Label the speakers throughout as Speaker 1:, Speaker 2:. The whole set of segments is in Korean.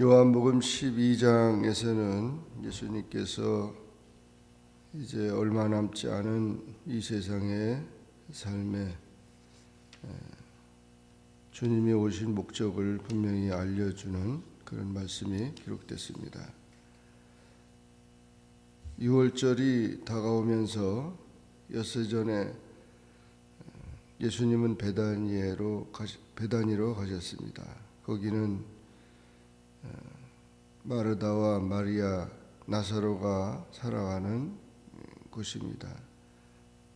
Speaker 1: 요한복음 12장에서는 예수님께서 이제 얼마 남지 않은 이 세상의 삶에 에, 주님이 오신 목적을 분명히 알려주는 그런 말씀이 기록됐습니다. 6월절이 다가오면서 엿새 전에 예수님은 베다니로 베다니로 가셨습니다. 거기는 마르다와 마리아, 나사로가 살아가는 곳입니다.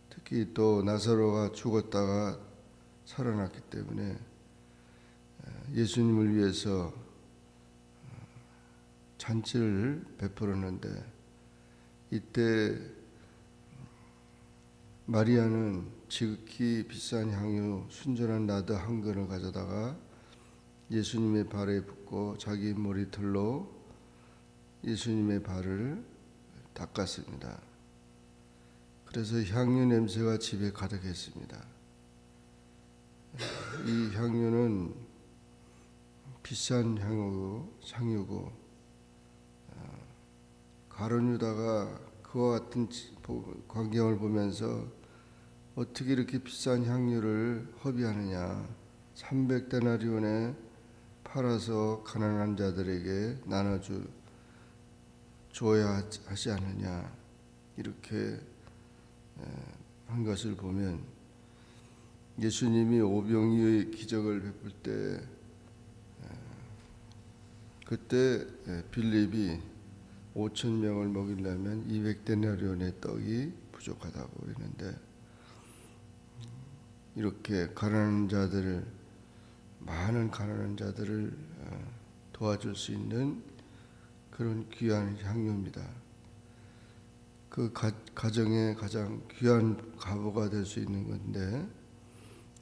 Speaker 1: 특히 또 나사로가 죽었다가 살아났기 때문에 예수님을 위해서 잔치를 베풀었는데 이때 마리아는 지극히 비싼 향유 순전한 나드 한 근을 가져다가 예수님의 발에 붓고 자기 머리털로 예수님의 발을 닦았습니다. 그래서 향유 냄새가 집에 가득했습니다. 이 향유는 비싼 향유고 향유고 가론 유다가 그와 같은 광경을 보면서 어떻게 이렇게 비싼 향유를 허비하느냐. 300데나리온에 팔아서 가난한 자들에게 나눠주 줘야 하지 않느냐. 이렇게 한 것을 보면 예수님이 오병이의 기적을 베풀 때 그때 빌립이 5천 명을 먹이려면 200데나리온의 떡이 부족하다고 했는데 이렇게 가난한 자들을 많은 가난한 자들을 어, 도와줄 수 있는 그런 귀한 향유입니다. 그 가, 가정의 가장 귀한 가보가 될 수 있는 건데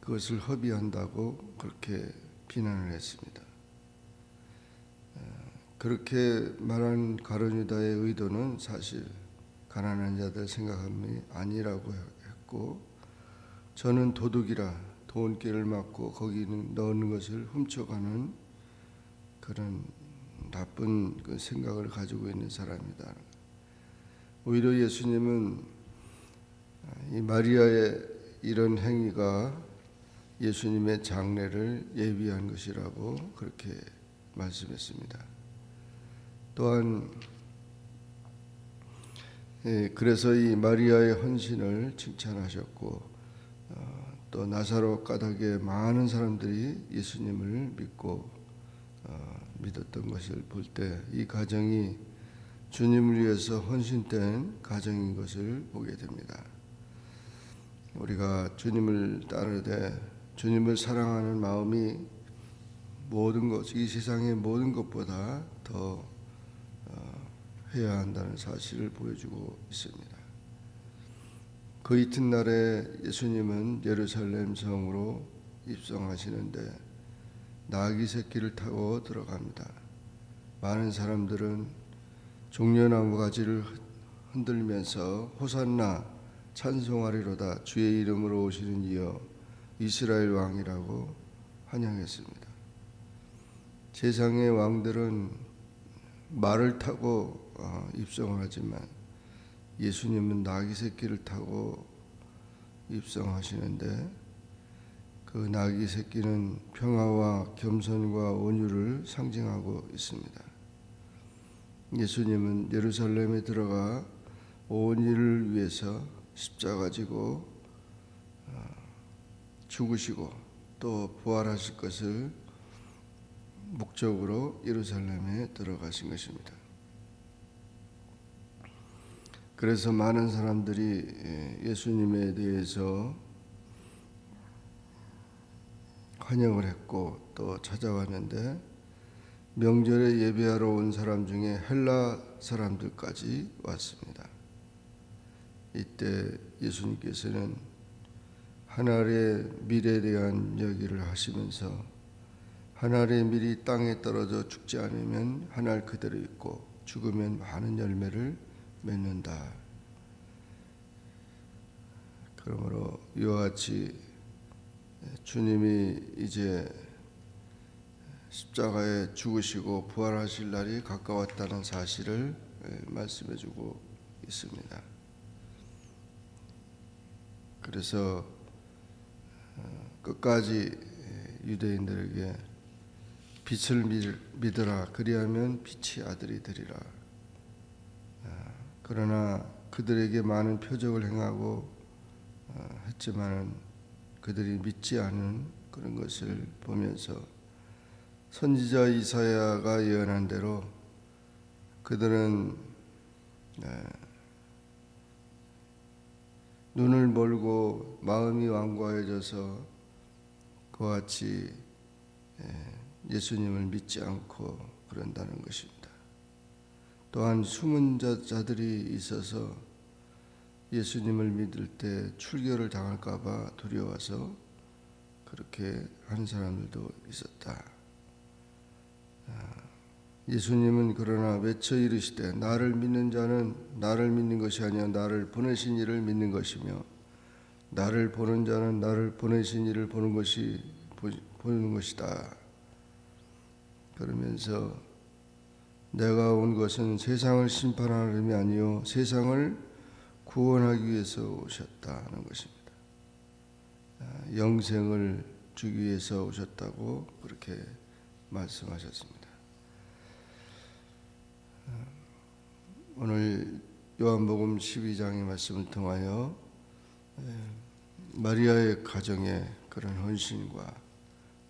Speaker 1: 그것을 허비한다고 그렇게 비난을 했습니다. 어, 그렇게 말한 가론유다의 의도는 사실 가난한 자들 생각함이 아니라고 했고 저는 도둑이라 돈길을 막고 거기는 넣는 것을 훔쳐가는 그런 나쁜 그 생각을 가지고 있는 사람이다. 오히려 예수님은 이 마리아의 이런 행위가 예수님의 장례를 예비한 것이라고 그렇게 말씀했습니다. 또한 예, 그래서 이 마리아의 헌신을 칭찬하셨고 또 나사로 까닭에 많은 사람들이 예수님을 믿고 어, 믿었던 것을 볼 때 이 가정이 주님을 위해서 헌신된 가정인 것을 보게 됩니다. 우리가 주님을 따르되 주님을 사랑하는 마음이 모든 것, 이 세상의 모든 것보다 더 어, 해야 한다는 사실을 보여주고 있습니다. 그 이튿날에 예수님은 예루살렘 성으로 입성하시는데 나귀 새끼를 타고 들어갑니다. 많은 사람들은 종려나무 가지를 흔들면서 호산나 찬송하리로다 주의 이름으로 오시는 이여 이스라엘 왕이라고 환영했습니다. 세상의 왕들은 말을 타고 어, 입성을 하지만 예수님은 나귀 새끼를 타고 입성하시는데 그 나귀 새끼는 평화와 겸손과 온유를 상징하고 있습니다. 예수님은 예루살렘에 들어가 온 일을 위해서 십자가 지고 어, 죽으시고 또 부활하실 것을 목적으로 예루살렘에 들어가신 것입니다. 그래서 많은 사람들이 예, 예수님에 대해서 환영을 했고 또 찾아왔는데 명절에 예배하러 온 사람 중에 헬라 사람들까지 왔습니다. 이때 예수님께서는 하나님의 미래에 대한 이야기를 하시면서 한 알의 밀이 땅에 떨어져 죽지 않으면 한알 그대로 있고 죽으면 많은 열매를 맺는다. 그러므로 이와 같이 주님이 이제 십자가에 죽으시고 부활하실 날이 가까웠다는 사실을 말씀해 주고 있습니다. 그래서 어, 끝까지 유대인들에게 빛을 믿- 믿으라 그리하면 빛이 아들이 되리라. 아, 그러나 그들에게 많은 표적을 행하고 어, 했지만은 그들이 믿지 않은 그런 것을 보면서 선지자 이사야가 예언한 대로 그들은 에, 눈을 멀고 마음이 완고해져서 그와 같이 에, 예수님을 믿지 않고 그런다는 것입니다. 또한 숨은 자- 자들이 있어서 예수님을 믿을 때 출교를 당할까봐 두려워서 그렇게 하는 사람들도 있었다. 아, 예수님은 그러나 외쳐 이르시되 나를 믿는 자는 나를 믿는 것이 아니라 나를 보내신 이를 믿는 것이며 나를 보는 자는 나를 보내신 이를 보는 것이 보- 보는 것이다. 그러면서 내가 온 것은 세상을 심판하는 이 아니요 세상을 구원하기 위해서 오셨다는 것입니다. 아, 영생을 주기 위해서 오셨다고 그렇게 말씀하셨습니다. 아, 오늘 요한복음 12장의 말씀을 통하여 에, 마리아의 가정의 그런 헌신과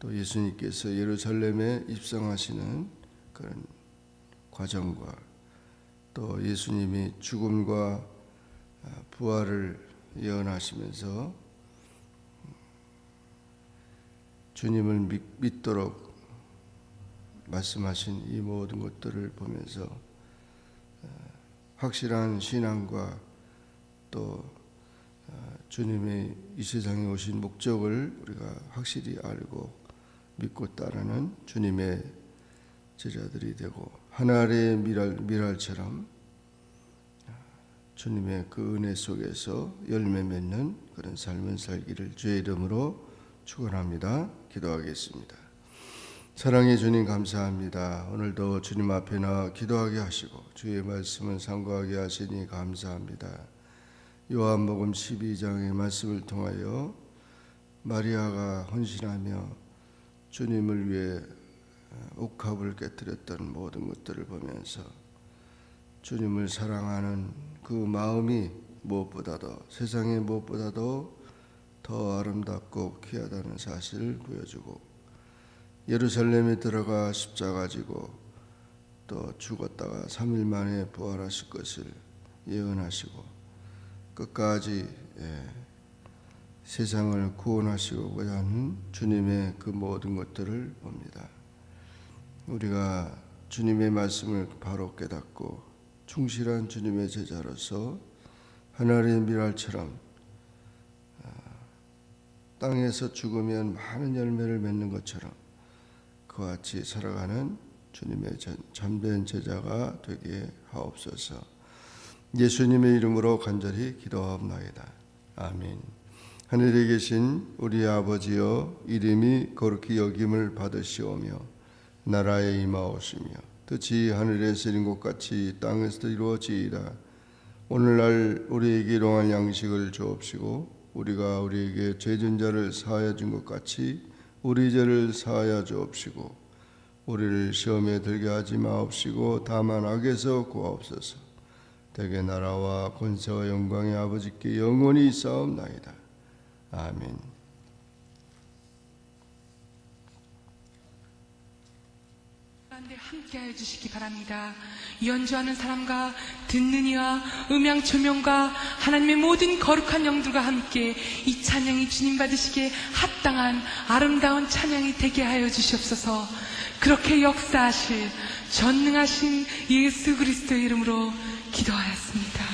Speaker 1: 또 예수님께서 예루살렘에 입성하시는 그런 과정과 또 예수님이 죽음과 아, 부활을 예언하시면서 주님을 믿, 믿도록 말씀하신 이 모든 것들을 보면서 아, 확실한 신앙과 또 아, 주님의 이 세상에 오신 목적을 우리가 확실히 알고 믿고 따르는 주님의 제자들이 되고 하늘의 미랄, 미랄처럼 주님의 그 은혜 속에서 열매 맺는 그런 삶을 살기를 주의 이름으로 축원합니다. 기도하겠습니다. 사랑의 주님 감사합니다. 오늘도 주님 앞에 나 기도하게 하시고 주의 말씀을 상고하게 하시니 감사합니다. 요한복음 12장의 말씀을 통하여 마리아가 헌신하며 주님을 위해 옥합을 깨뜨렸던 모든 것들을 보면서 주님을 사랑하는 그 마음이 무엇보다도 세상의 무엇보다도 더 아름답고 귀하다는 사실을 보여주고 예루살렘에 들어가 십자가 지고 또 죽었다가 3일 만에 부활하실 것을 예언하시고 끝까지 예, 세상을 구원하시고자 하는 주님의 그 모든 것들을 봅니다. 우리가 주님의 말씀을 바로 깨닫고 충실한 주님의 제자로서 하늘의 미랄처럼 아, 땅에서 죽으면 많은 열매를 맺는 것처럼 그와 같이 살아가는 주님의 전- 참된 제자가 되게 하옵소서. 예수님의 이름으로 간절히 기도하옵나이다. 아멘. 하늘에 계신 우리 아버지여 이름이 거룩히 여김을 받으시오며 나라에 임하오시며 뜻이 하늘에서 이룬 것 같이 땅에서도 이루어지이다. 오늘날 우리에게 일용할 양식을 주옵시고 우리가 우리에게 죄진 자를 사하여 준 것 같이 우리 죄를 사하여 주옵시고 우리를 시험에 들게 하지 마옵시고 다만 악에서 구하옵소서. 대개 나라와 권세와 영광의 아버지께 영원히 있사옵나이다. 아멘.
Speaker 2: 가운데 함께하여 주시기 바랍니다. 연주하는 사람과 듣는 이와 음향 조명과 하나님의 모든 거룩한 영들과 함께 이 찬양이 주님 받으시기에 합당한 아름다운 찬양이 되게 하여 주시옵소서. 그렇게 역사하실 전능하신 예수 그리스도의 이름으로 기도하였습니다.